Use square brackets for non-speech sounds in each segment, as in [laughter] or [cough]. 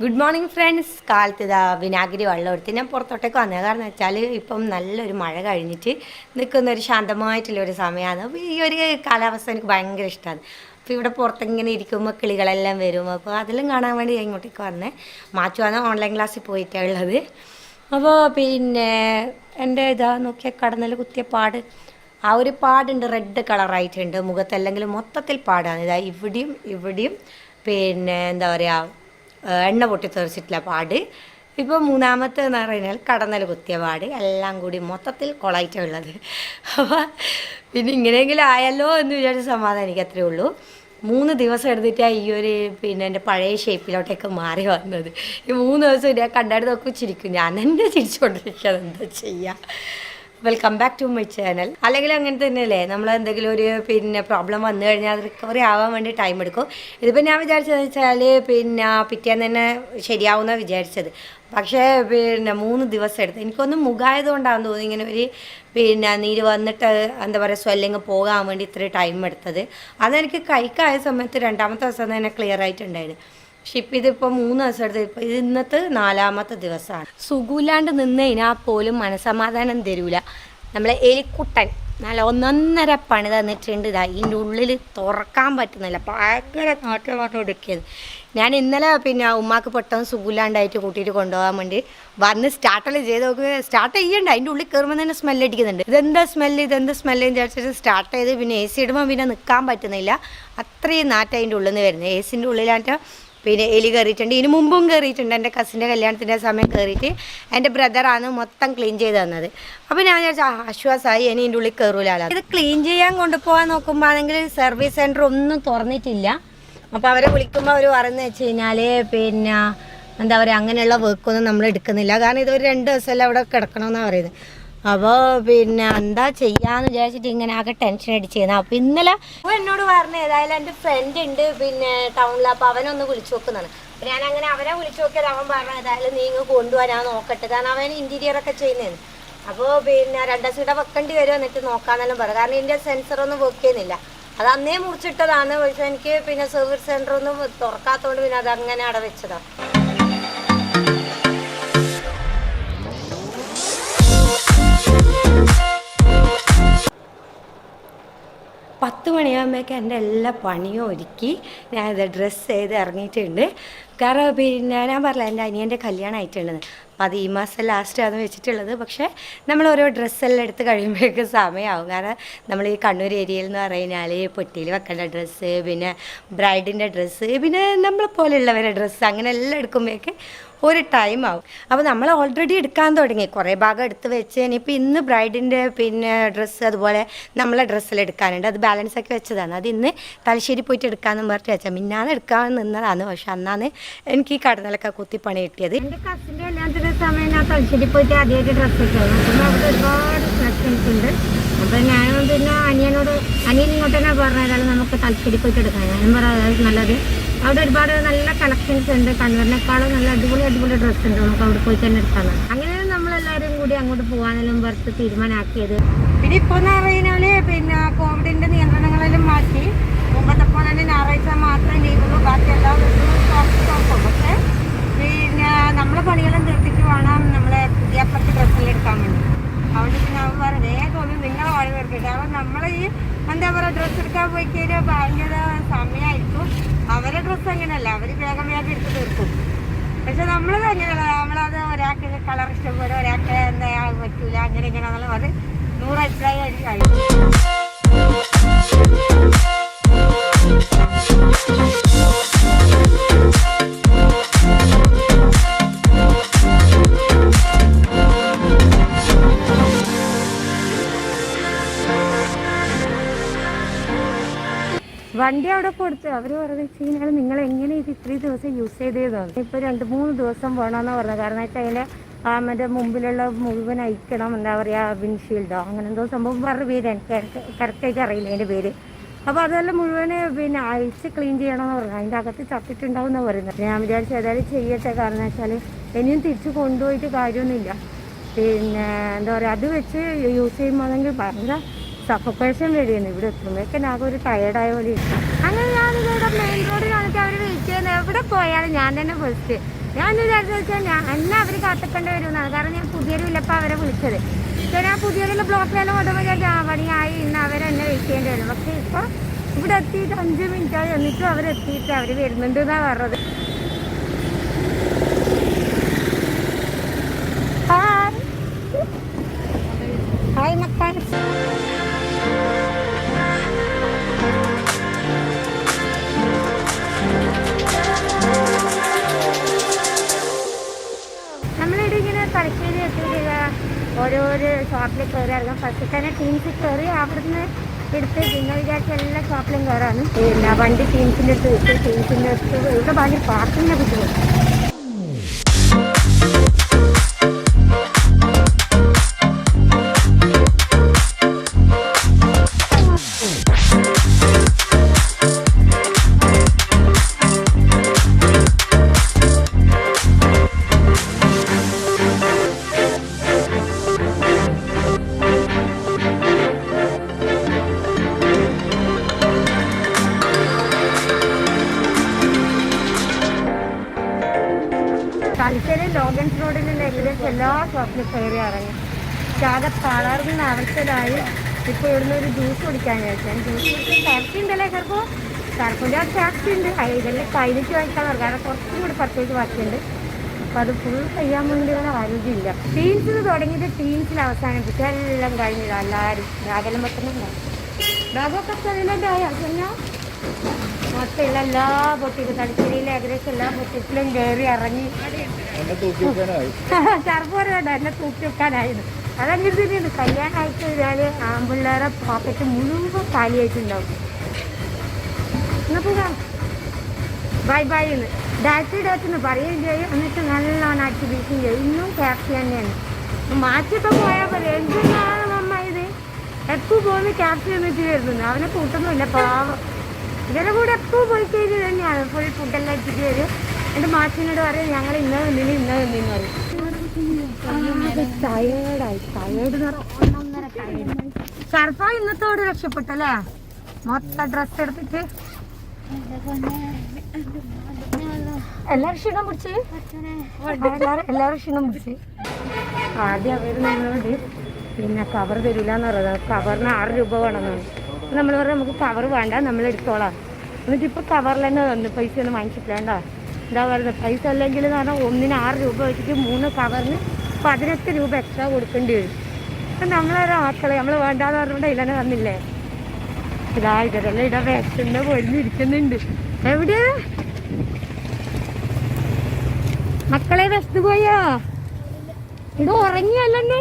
Good morning friends കാലത്ത് ഇതാ വിനാഗിരി വെള്ളം എടുത്ത് ഞാൻ പുറത്തോട്ടേക്ക് വന്നത്. കാരണം വെച്ചാൽ ഇപ്പം നല്ലൊരു മഴ കഴിഞ്ഞിട്ട് നിൽക്കുന്ന ഒരു ശാന്തമായിട്ടുള്ള ഒരു സമയമാണ് അപ്പോൾ ഈ ഒരു കാലാവസ്ഥ എനിക്ക് ഭയങ്കര ഇഷ്ടമാണ് അപ്പോൾ ഇവിടെ പുറത്തിങ്ങനെ ഇരിക്കുമ്പോൾ കിളികളെല്ലാം വരും. അപ്പോൾ അതെല്ലാം കാണാൻ വേണ്ടി ഇങ്ങോട്ടേക്ക് വന്നേ. മാറ്റുവാണ് ഓൺലൈൻ ക്ലാസ്സിൽ പോയിട്ടാണ് ഉള്ളത്. അപ്പോൾ പിന്നെ എന്റെ ഇതാ നോക്കിയ കടന്നൽ കുത്തിയ പാട്. ആ ഒരു പാടുണ്ട് റെഡ് കളറായിട്ടുണ്ട് മുഖത്തല്ലെങ്കിൽ മൊത്തത്തിൽ പാടാണ്. ഇതാ ഇവിടെയും ഇവിടെയും പിന്നെ എന്താ പറയുക എണ്ണ പൊട്ടി തെറിച്ചിട്ടുള്ള പാട്. ഇപ്പോൾ മൂന്നാമത്തെ എന്ന് പറഞ്ഞാൽ കടന്നൽ കുത്തിയ പാട്. എല്ലാം കൂടി മൊത്തത്തിൽ കൊളായിട്ടുള്ളത് അപ്പോൾ പിന്നെ ഇങ്ങനെയെങ്കിലും ആയല്ലോ എന്ന് വിചാരിച്ച സമാധാനം എനിക്ക് അത്രേ ഉള്ളൂ. മൂന്ന് ദിവസം എടുത്തിട്ടാണ് ഈ ഒരു പിന്നെ എന്റെ പഴയ ഷേപ്പിലോട്ടൊക്കെ മാറി വന്നത്. ഈ മൂന്ന് ദിവസം ഞാൻ കണ്ടാടി നോക്കി ചിരിക്കും. ഞാൻ തന്നെ ചിരിച്ചുകൊണ്ടിരിക്കുന്നത് എന്താ ചെയ്യുക welcome back to my channel അല്ലെങ്കിൽ അങ്ങനെ തന്നെ അല്ലേ നമ്മൾ എന്തെങ്കിലും ഒരു പിന്നെ പ്രോബ്ലം വന്നു കഴിഞ്ഞാൽ അത് റിക്കവറി ആവാൻ വേണ്ടി ടൈം എടുക്കും. ഇതിപ്പോൾ ഞാൻ വിചാരിച്ചതെന്ന് വെച്ചാൽ പിന്നെ പിറ്റേന്ന് തന്നെ ശരിയാവുന്ന വിചാരിച്ചത്. പക്ഷേ പിന്നെ മൂന്ന് ദിവസം എടുത്ത് എനിക്കൊന്ന് മുഖായതുകൊണ്ടാണെന്ന് തോന്നി ഇങ്ങനെ ഒരു പിന്നെ നീര് വന്നിട്ട് എന്താ പറയുക സ്വെല്ലിങ് പോകാൻ വേണ്ടി ഇത്ര ടൈം എടുത്തത്. അതെനിക്ക് കൈക്കായ സമയത്ത് രണ്ടാമത്തെ ദിവസം തന്നെ ക്ലിയർ ആയിട്ടുണ്ടായിരുന്നു. പക്ഷെ ഇപ്പം ഇതിപ്പോൾ മൂന്ന് ദിവസം എടുത്ത് ഇപ്പം ഇത് ഇന്നത്തെ നാലാമത്തെ ദിവസമാണ് സുഖമില്ലാണ്ട് നിന്ന് കഴിഞ്ഞാൽ പോലും മനസമാധാനം തരൂല. നമ്മളെ എലിക്കുട്ടൻ നല്ല ഒന്നൊന്നര പണി തന്നിട്ടുണ്ട് ഇതാ. ഇതിന്റെ ഉള്ളിൽ തുറക്കാൻ പറ്റുന്നില്ല. ഭയങ്കര നാട്ടിലോട്ട് ഒടുക്കിയത് ഞാൻ ഇന്നലെ പിന്നെ ഉമ്മാക്ക് പെട്ടെന്ന് സുഖമില്ലാണ്ടായിട്ട് കൂട്ടിയിട്ട് കൊണ്ടുപോകാൻ വേണ്ടി വന്ന് സ്റ്റാർട്ടൽ ചെയ്ത് നോക്കുക സ്റ്റാർട്ട് ചെയ്യണ്ട. അതിന്റെ ഉള്ളിൽ കയറുമ്പോൾ തന്നെ സ്മെല്ല് അടിക്കുന്നുണ്ട്. ഇതെന്താ സ്മെല്ല് ഇതെന്താ സ്മെല്ല് എന്ന് വിചാരിച്ചിട്ട് സ്റ്റാർട്ട് ചെയ്ത് പിന്നെ എ സി ഇടുമ്പോൾ പിന്നെ നിൽക്കാൻ പറ്റുന്നില്ല. അത്രയും നാറ്റം അതിന്റെ ഉള്ളിൽ നിന്ന് വരുന്നത്. എ സിന്റെ ഉള്ളിലായിട്ട് പിന്നെ എലി കയറിയിട്ടുണ്ട് ഇതിന് മുമ്പും കയറിയിട്ടുണ്ട് എന്റെ കസിന്റെ കല്യാണത്തിന്റെ സമയം കയറിയിട്ട് എന്റെ ബ്രദറാണ് മൊത്തം ക്ലീൻ ചെയ്ത് തന്നത്. അപ്പോൾ ഞാൻ വിചാരിച്ചു ആ, ആശ്വാസമായി ഇനി ഇതിന്റെ ഉള്ളിൽ കയറൂലല്ലോ ഇത് ക്ലീൻ ചെയ്യാൻ കൊണ്ടുപോകാൻ നോക്കുമ്പോൾ ആണെങ്കിൽ സർവീസ് സെന്റർ ഒന്നും തുറന്നിട്ടില്ല. അപ്പോൾ അവരെ വിളിക്കുമ്പോൾ അവർ പറയുന്നത് വെച്ച് കഴിഞ്ഞാൽ പിന്നെ എന്താ പറയുക അങ്ങനെയുള്ള വർക്കൊന്നും നമ്മൾ എടുക്കുന്നില്ല. കാരണം ഇതൊരു രണ്ട് ദിവസമല്ല അവിടെ കിടക്കണമെന്നാണ് പറയുന്നത്. അപ്പോൾ പിന്നെ എന്താ ചെയ്യാന്ന് വിചാരിച്ചിട്ട് ഇങ്ങനെ ആകെ ടെൻഷൻ അടിച്ചിരുന്നു അപ്പോൾ ഇന്നലെ എന്നോട് പറഞ്ഞു ഏതായാലും എന്റെ ഫ്രണ്ട് ഉണ്ട് പിന്നെ ടൗണിൽ അപ്പോൾ അവനൊന്ന് വിളിച്ചു നോക്കുന്നതാണ്. അപ്പോൾ ഞാൻ അങ്ങനെ അവനെ വിളിച്ചു നോക്കിയത്. അവൻ പറഞ്ഞു ഏതായാലും നീ ഇങ്ങ് കൊണ്ടുവരാൻ നോക്കട്ടെ. കാരണം അവൻ ഇന്റീരിയർ ഒക്കെ ചെയ്യുന്നതാണ് അപ്പോൾ പിന്നെ രണ്ടാം സീഡ വെക്കേണ്ടി വരും എന്നിട്ട് നോക്കാന്നെല്ലാം പറയും കാരണം ഇതിന്റെ സെൻസറൊന്നും വർക്ക് ചെയ്യുന്നില്ല. അത് അന്നേ മുറിച്ചിട്ടതാണ്. പക്ഷെ എനിക്ക് പിന്നെ സർവീസ് സെന്റർ ഒന്നും തുറക്കാത്തതുകൊണ്ട് പിന്നെ അത് അങ്ങനെ മണിയാകുമ്പോഴേക്ക് എന്റെ എല്ലാ പണിയും ഒരുക്കി ഞാൻ ഇത് ഡ്രസ്സ് ചെയ്ത് ഇറങ്ങിയിട്ടുണ്ട്. കാരണം പിന്നെ ഞാൻ പറഞ്ഞില്ല എന്റെ അനിയന്റെ കല്യാണം ആയിട്ടുള്ളത്. അപ്പം അത് ഈ മാസം ലാസ്റ്റാണ് വെച്ചിട്ടുള്ളത്. പക്ഷേ നമ്മൾ ഓരോ ഡ്രസ്സെല്ലാം എടുത്ത് കഴിയുമ്പോഴേക്ക് സമയമാവും. കാരണം നമ്മൾ ഈ കണ്ണൂർ ഏരിയയിൽ എന്ന് പറഞ്ഞാൽ പൊട്ടിയിൽ വെക്കേണ്ട ഡ്രസ്സ് പിന്നെ ബ്രൈഡിന്റെ ഡ്രസ്സ് പിന്നെ നമ്മളെ പോലെയുള്ളവരുടെ ഡ്രസ്സ് അങ്ങനെ എല്ലാം എടുക്കുമ്പോഴേക്ക് ഒരു ടൈം ആവും. അപ്പോൾ നമ്മൾ ഓൾറെഡി എടുക്കാൻ തുടങ്ങി. കുറേ ഭാഗം എടുത്ത് വെച്ച് ഇനിയിപ്പോൾ ഇന്ന് ബ്രൈഡിന്റെ പിന്നെ ഡ്രസ്സ് അതുപോലെ നമ്മളെ ഡ്രസ്സിൽ എടുക്കാനുണ്ട്. അത് ബാലൻസ് ഒക്കെ വെച്ചതാണ്. അത് ഇന്ന് തലശ്ശേരി പോയിട്ട് എടുക്കാമെന്ന് പറഞ്ഞിട്ട് വെച്ചാൽ മിന്നാന്ന് എടുക്കാൻ നിന്നതാണ്. പക്ഷെ അന്നാണ് എനിക്ക് ഈ കടന്നലൊക്കെ കുത്തിപ്പണി കിട്ടിയത്. എന്റെ കസിന്റെ കല്യാണത്തിന്റെ സമയം ഞാൻ തലശ്ശേരി പോയിട്ട് ആദ്യമായിട്ട് ഡ്രസ്സ് പിന്നെ അവിടെ ഒരുപാട് ഉണ്ട്. അപ്പം ഞാൻ പിന്നെ അനിയനോട് അനിയൻ ഇങ്ങോട്ട് തന്നെ പറഞ്ഞാലും നമുക്ക് തലശ്ശേരി പോയിട്ട് എടുക്കാം ഞാനും പറയാം നല്ലത്. അവിടെ ഒരുപാട് നല്ല കളക്ഷൻസ് ഉണ്ട്. കണ്ണൂരിനേക്കാളും നല്ല അടിപൊളി അടിപൊളി ഡ്രസ്സ് ഉണ്ട്. നമുക്ക് അവിടെ പോയി തന്നെ എടുക്കാൻ അങ്ങനെയാണ് നമ്മളെല്ലാവരും കൂടി അങ്ങോട്ട് പോകാനെല്ലാം പുറത്ത് തീരുമാനമാക്കിയത് പിന്നെ ഇപ്പോൾ എന്ന് പറഞ്ഞാൽ പിന്നെ കോവിഡിന്റെ നിയന്ത്രണങ്ങളെല്ലാം മാറ്റി. മുമ്പത്തെ പോലെ തന്നെ ഞായറാഴ്ച മാത്രമേ ലീവുള്ളൂ ബാക്കി എല്ലാ ദിവസവും തുറക്കും പക്ഷേ പിന്നെ നമ്മളെ പണികളും തീർത്തിട്ട് വേണം നമ്മളെ പുതിയ അപ്പുറത്ത് ഡ്രസ്സെല്ലാം വേണ്ടി. അവിടെ പിന്നെ അവർ വേഗം ഒന്ന് നിങ്ങളെ വാഴ വരുത്തിട്ട് അവർ നമ്മളെ ഈ എന്താ പറയുക ഡ്രസ്സ് എടുക്കാൻ പോയി കഴിഞ്ഞാൽ ഭയങ്കര സമയമായിരിക്കും അവരെ ഡ്രസ്സ് അങ്ങനെയല്ല അവർ വേഗം വേഗം എടുത്ത് തീർക്കും. പക്ഷെ നമ്മളത് അങ്ങനെയല്ല നമ്മളത് ഒരാൾക്ക് കളർ ഇഷ്ടം പോലെ ഒരാൾക്ക് എന്താ പറ്റൂല അങ്ങനെ ഇങ്ങനെ അത് നൂറ് അഭിപ്രായം ആയിരിക്കും വണ്ടി കൊടുത്ത് അവർ പറഞ്ഞു വെച്ച് കഴിഞ്ഞാൽ നിങ്ങൾ എങ്ങനെ ഇത് ഇത്രയും ദിവസം യൂസ് ചെയ്തതാണ് ഇപ്പോൾ രണ്ട് മൂന്ന് ദിവസം വേണമെന്ന് പറഞ്ഞത്. കാരണം വെച്ചാൽ അതിന്റെ മറ്റേ മുമ്പിലുള്ള മുഴുവൻ അയക്കണം എന്താ പറയുക വിൻഷീൽഡോ അങ്ങനെ എന്തോ സംഭവം പറഞ്ഞ പേര് എനിക്ക് കറക്റ്റായിട്ട് അറിയില്ല അതിന്റെ പേര്. അപ്പോൾ അതെല്ലാം മുഴുവൻ പിന്നെ അഴിച്ച് ക്ലീൻ ചെയ്യണമെന്ന് പറഞ്ഞു അതിന്റെ അകത്ത് ചത്തിട്ടുണ്ടാവും എന്നാണ് പറയുന്നത് ഞാൻ വിചാരിച്ചു ഏതായാലും ചെയ്യട്ടെ. കാരണം വെച്ചാൽ ഇനിയും തിരിച്ചു കൊണ്ടുപോയിട്ട് കാര്യമൊന്നുമില്ല. പിന്നെ എന്താ പറയുക അത് വെച്ച് യൂസ് ചെയ്യുമ്പോൾ ഭയങ്കര സഫക്കേഷൻ വരികയാണ് ഇവിടെ എത്തുമ്പോഴേക്കും ആകെ ഒരു ടയർഡായ പോലെ. അങ്ങനെ ഞാൻ ഇവിടെ മെയിൻ റോഡിൽ കാണിച്ച് അവർ വെയിറ്റ് ചെയ്യുന്നത് എവിടെ പോയാലും ഞാൻ തന്നെ ഫസ്റ്റ് ഞാൻ വിചാരിച്ചു വെച്ചാൽ ഞാൻ എന്നെ അവർ കാത്തിക്കേണ്ടി വരുമെന്നാണ്. കാരണം ഞാൻ പുതിയൊരു ഇല്ലപ്പോൾ അവരെ വിളിച്ചത്. പക്ഷേ ഞാൻ പുതിയൊരു ബ്ലോക്കിലെല്ലാം കൊണ്ടുപോയി വിചാരിച്ചു ആ പണിയായി ഇന്ന് അവരെന്നെ വെയിറ്റ് ചെയ്യേണ്ടി വരും. പക്ഷേ ഇപ്പോൾ ഇവിടെ എത്തിയിട്ട് അഞ്ച് മിനിറ്റായി എന്നിട്ടും അവരെത്തിയിട്ട് അവർ വരുന്നുണ്ട് എന്നാണ് പറഞ്ഞത്. ഷോപ്പിൽ കയറിയായിരുന്നു ഫസ്റ്റ് തന്നെ ടീംസിൽ കയറി അവിടുന്ന് എടുത്ത് പിന്നെ വിചാരിച്ച എല്ലാ ഷോപ്പിലും കയറാണ് പിന്നെ വണ്ടി ടീംസിന്റെ അടുത്ത് വിട്ട്. ടീംസിന്റെ അടുത്ത് ഇവിടെ ഭയങ്കര പാർക്കിങ്ങിനെ ബുദ്ധിമുട്ട് ആകെ തളർന്ന അവസ്ഥയിലായി. ഇപ്പോൾ ഇവിടുന്ന് ഒരു ജ്യൂസ് കുടിക്കാൻ ചോദിച്ചാൽ ജ്യൂസ് കുടിക്കാൻ ടാക്സി ഉണ്ടല്ലേ ചിലപ്പോൾ ചിലപ്പോൾ ആ ടാക്സി ഉണ്ട് ഇതെല്ലാം കഴിഞ്ഞിട്ട് വാങ്ങിക്കാൻ പറഞ്ഞു കാരണം കുറച്ചും കൂടി പർച്ചേസ് ബാക്കിയുണ്ട് അപ്പോൾ അത് ഫുൾ ചെയ്യാൻ വേണ്ടി ഇങ്ങനെ ആരോഗ്യമില്ല. ടീംസിൽ തുടങ്ങിയിട്ട് ടീംസിൽ അവസാനിപ്പിച്ചു എല്ലാം കഴിഞ്ഞില്ല എല്ലാവരും രാഗലം വെക്കുന്നുണ്ടാവും ബാഗൊക്കെ അതിലെന്തായി അതെല്ലാം മൊത്തമുള്ള എല്ലാ പൊട്ടിക്കും. തലശ്ശേരിയിലെ ഏകദേശം എല്ലാ പൊട്ടിക്കലും കയറി ഇറങ്ങി. ചെറുപ്പുറമുണ്ട് എന്നെ തൂക്കി വെക്കാനായിരുന്നു [laughs] അതങ്ങനെ തന്നെയാണ് കല്യാണം ആയിട്ട് കഴിഞ്ഞാൽ ആമ്പിള്ളേരെ പോക്കറ്റ് മുഴുവൻ കാലിയായിട്ടുണ്ടാവും. എന്നാ പോകാം ബൈ ബൈ എന്ന്. ഡാറ്റി ഡാറ്റ് എന്ന് പറയുകയും ചെയ്യും എന്നിട്ട് നല്ലോണം അടിച്ച് വീശുകയും ചെയ്യും ഇന്നും ക്യാപ്സി തന്നെയാണ്. മാറ്റിയൊക്കെ പോയാൽ പറയും എന്തിനാണ് അമ്മ ഇത്? എപ്പോൾ പോകുന്നു ക്യാപ്സി എന്നിട്ട് വരുന്നു അവനെ കൂട്ടൊന്നുമില്ല പാവം. ഇവരുടെ കൂടെ എപ്പോൾ പോയി കഴിഞ്ഞ് തന്നെയാണ്. ഫുൾ ഫുഡെല്ലാം എത്തിച്ച് വരും എന്റെ മാച്ചിനോട് പറയും ഞങ്ങൾ ഇന്ന് നിന്നിന് ഇന്ന് നിന്നിന്ന് പറയും. ടയേർഡായി ഇന്നത്തോട് രക്ഷപ്പെട്ടല്ലേ? മൊത്തം ഡ്രസ് എടുത്തിട്ട്. എല്ലാരും ക്ഷീണം പിടിച്ച്? എല്ലാരും എല്ലാരും ക്ഷീണം പിടിച്ച്. ആദ്യം അവർ നമ്മളോട് പിന്നെ കവർ തരില്ല എന്ന് പറയുന്നത് കവറിന് ആറ് രൂപ വേണമെന്നാണ് നമ്മൾ പറഞ്ഞു നമുക്ക് കവർ വേണ്ട നമ്മൾ എടുത്തോളാം. എന്നിട്ട് ഇപ്പോൾ കവറിൽ തന്നെ തന്നു പൈസ ഒന്നും വാങ്ങിച്ചിട്ടില്ല എന്താ പറയുന്നത് പൈസ അല്ലെങ്കിൽ എന്ന് പറഞ്ഞാൽ ഒന്നിന് ആറ് രൂപ വെച്ചിട്ട് മൂന്ന് കവറിന് പതിനെട്ട് രൂപ എക്സ്ട്രാ കൊടുക്കേണ്ടി വരും. അപ്പം നമ്മളൊരു മക്കളെ നമ്മൾ വേണ്ടാന്ന് പറഞ്ഞുകൊണ്ട് ഇല്ലെന്നെ തന്നില്ലേ? ഇതാ ഇതല്ല ഇടാ വേസ്റ്റിന്റെ പൊരിഞ്ഞിരിക്കുന്നുണ്ട് എവിടെ മക്കളെ വെസ്റ്റ് പോയോ? ഇത് ഉറങ്ങിയല്ലേ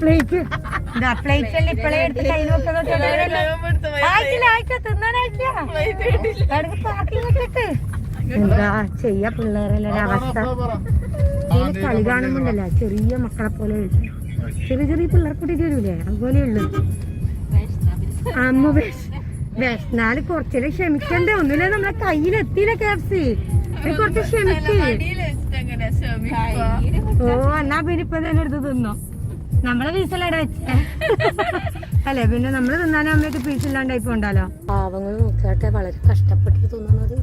പ്ലേറ്റ്. പ്ലേറ്റ് ഇപ്പളേ എടുത്ത് കൈ ആയിട്ടില്ല ആയിട്ടില്ല തിന്നാനായിട്ടില്ല വെച്ചിട്ട്. എന്താ ചെയ്യാ പിള്ളേരല്ലേ അവസ്ഥ. ഇതിന് കളി കാണുമ്പോണ്ടല്ല ചെറിയ മക്കളെ പോലെ. ചെറിയ ചെറിയ പിള്ളേർ കൂട്ടിട്ട് വരൂലേ? അതുപോലെ ഉള്ളു. അമ്മ വിഷ്ണാൽ വിഷനാല് കുറച്ചേരം ക്ഷമിക്കണ്ടേ? ഒന്നുമില്ല നമ്മളെ കയ്യിലെത്തിയില്ല ക്യാപ്സി കുറച്ച് ക്ഷമിക്ക്. ഓ എന്നാ പിന്നെ ഇപ്പൊ തന്നെ എടുത്ത് തിന്നോ. നമ്മളെ പീസല്ലട വെച്ചേ. അല്ലെ പിന്നെ നമ്മൾ തിന്നാനും അമ്മയ്ക്ക് പീസില്ലാണ്ടായി പോണ്ടല്ലോ? പാവങ്ങൾ നോക്കിയാട്ടെ വളരെ കഷ്ടപ്പെട്ടിട്ട് തിന്നുന്നത്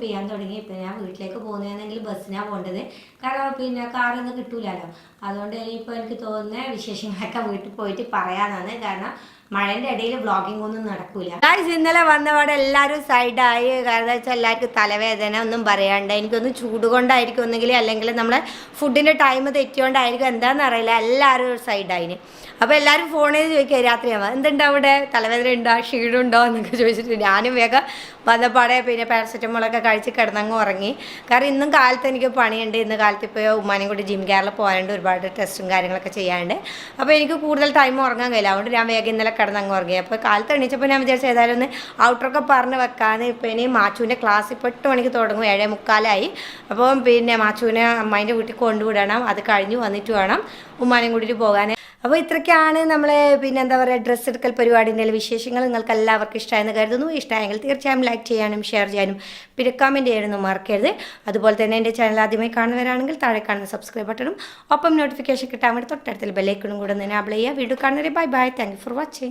പെയ്യാൻ തുടങ്ങി. ഇപ്പം ഞാൻ വീട്ടിലേക്ക് പോകുന്നതാണെങ്കിൽ ബസ്സിനാണ് പോകേണ്ടത് കാരണം പിന്നെ കാറൊന്നും കിട്ടൂലല്ലോ. അതുകൊണ്ട് ഇനിയിപ്പോൾ എനിക്ക് തോന്നുന്ന വിശേഷങ്ങളൊക്കെ വീട്ടിൽ പോയിട്ട് പറയാനാണ്. കാരണം മഴന്റെ ഇടയിൽ വ്ളോഗിംഗ് ഒന്നും നടക്കൂല. ഗായ്സ് ഇന്നലെ വന്നപാടെ എല്ലാവരും സൈഡായി കാരണം വെച്ചാൽ എല്ലാവർക്കും തലവേദന ഒന്നും പറയാണ്ട്. എനിക്കൊന്ന് ചൂട് കൊണ്ടായിരിക്കും ഒന്നെങ്കിൽ അല്ലെങ്കിൽ നമ്മളെ ഫുഡിന്റെ ടൈം തെറ്റിയോണ്ടായിരിക്കും. എന്താണെന്ന് അറിയില്ല എല്ലാവരും സൈഡായിന് അപ്പോൾ എല്ലാവരും ചെയ്ത് ചോദിക്കുക രാത്രിയാവുമ്പോൾ എന്തുണ്ട് അവിടെ? തലവേദന ഉണ്ടോ? ക്ഷീണമുണ്ടോ? എന്നൊക്കെ ചോദിച്ചിട്ട് ഞാനും വേഗം വന്നപ്പാടെ പിന്നെ പാരസെറ്റമോളൊക്കെ കഴിച്ച് കിടന്നങ്ങ് ഉറങ്ങി. കാരണം ഇന്നും കാലത്ത് എനിക്ക് പണിയുണ്ട്. ഇന്ന് കാലത്ത് ഇപ്പോൾ ഉമ്മാനും കൂടി ജിം കെയറിൽ പോകാനുണ്ട്. ഒരുപാട് ടെസ്റ്റും കാര്യങ്ങളൊക്കെ ചെയ്യാനുണ്ട്. അപ്പോൾ എനിക്ക് കൂടുതൽ ടൈം ഉറങ്ങാൻ കഴിയില്ല. അതുകൊണ്ട് ഞാൻ വേഗം ഇന്നലെ കിടന്നങ്ങ് ഉറങ്ങി. അപ്പോൾ കാലത്ത് എണീച്ചപ്പോൾ ഞാൻ വിചാരിച്ചു ഏതായാലും ഒന്ന് ഔട്ടറൊക്കെ പറഞ്ഞ് വെക്കാന്ന് ഇപ്പോൾ ഇനി മാച്ചുവിന്റെ ക്ലാസ് ഇപ്പോൾ എട്ട് മണിക്ക് തുടങ്ങും. ഏഴേ മുക്കാലായി. അപ്പോൾ പിന്നെ മാച്ചുവിനെ അമ്മായിന്റെ വീട്ടിൽ കൊണ്ടുവിടണം. അത് കഴിഞ്ഞ് വന്നിട്ട് വേണം ഉമ്മാനെയും കൂട്ടിയിട്ട് പോകാൻ അപ്പോൾ ഇത്രയ്ക്കാണ് നമ്മളെ പിന്നെ എന്താ പറയുക ഡ്രസ്സ് എടുക്കൽ പരിപാടിന്റെ വിശേഷങ്ങൾ നിങ്ങൾക്ക് എല്ലാവർക്കും ഇഷ്ടമായെന്ന് കരുതുന്നു. ഇഷ്ടമായെങ്കിൽ തീർച്ചയായും ലൈക്ക് ചെയ്യാനും ഷെയർ ചെയ്യാനും പിന്നെ കമന്റ് ചെയ്യാനൊന്നും മറക്കരുത്. അതുപോലെ തന്നെ എന്റെ ചാനൽ ആദ്യമായി കാണുന്നവരാണെങ്കിൽ താഴെ കാണുന്ന സബ്സ്ക്രൈബ് ബട്ടണും ഒപ്പം നോട്ടിഫിക്കേഷൻ കിട്ടാൻ വേണ്ടി തൊട്ടടുത്തിൽ ബെല്ലൈക്കണും കൂടെ ഒന്ന് എനാബിൾ ചെയ്യുക. വീണ്ടും കാണുന്നവരെ bye bye thank for watching